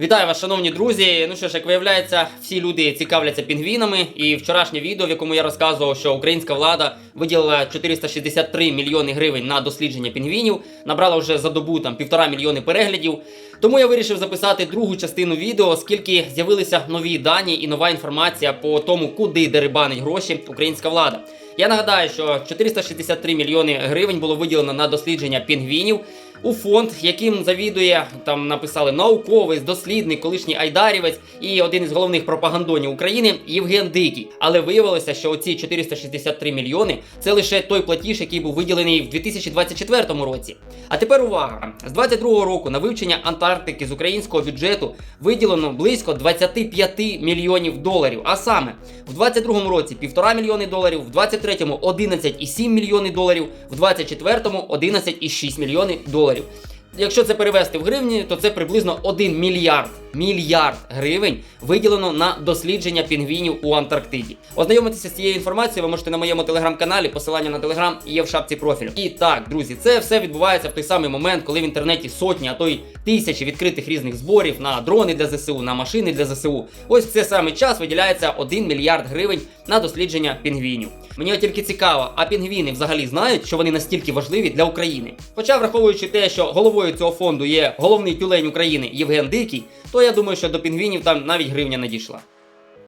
Вітаю вас, шановні друзі. Ну що ж, як виявляється, всі люди цікавляться пінгвінами. І вчорашнє відео, в якому я розказував, що українська влада виділила 463 мільйони гривень на дослідження пінгвінів, набрала вже за добу там півтора мільйони переглядів. Тому я вирішив записати другу частину відео, оскільки з'явилися нові дані і нова інформація по тому, куди дерибанить гроші українська влада. Я нагадаю, що 463 мільйони гривень було виділено на дослідження пінгвінів у фонд, яким завідує там написали науковець, дослідник, колишній айдарівець і один із головних пропагандонів України Євген Дикий. Але виявилося, що оці 463 мільйони це лише той платіж, який був виділений в 2024 році. А тепер увага! З 22 року на вивчення Антарктики з українського бюджету виділено близько 25 мільйонів доларів. А саме в 22 році 1,5 мільйони доларів, в 23-му 11,7 мільйони доларів, в 24-му 11,6 мільйони доларів. Якщо це перевести в гривні, то це приблизно 1 мільярд мільярд гривень виділено на дослідження пінгвінів у Антарктиді. Ознайомитися з цією інформацією ви можете на моєму телеграм-каналі. Посилання на телеграм є в шапці профілю. І так, друзі, це все відбувається в той самий момент, коли в інтернеті сотні, а то й тисячі відкритих різних зборів на дрони для ЗСУ, на машини для ЗСУ. Ось в цей самий час виділяється 1 мільярд гривень на дослідження пінгвінів. Мені тільки цікаво, а пінгвіни взагалі знають, що вони настільки важливі для України. Хоча, враховуючи те, що головою цього фонду є головний тюлень України Євген Дикий, то я думаю, що до пінгвінів там навіть гривня не дійшла.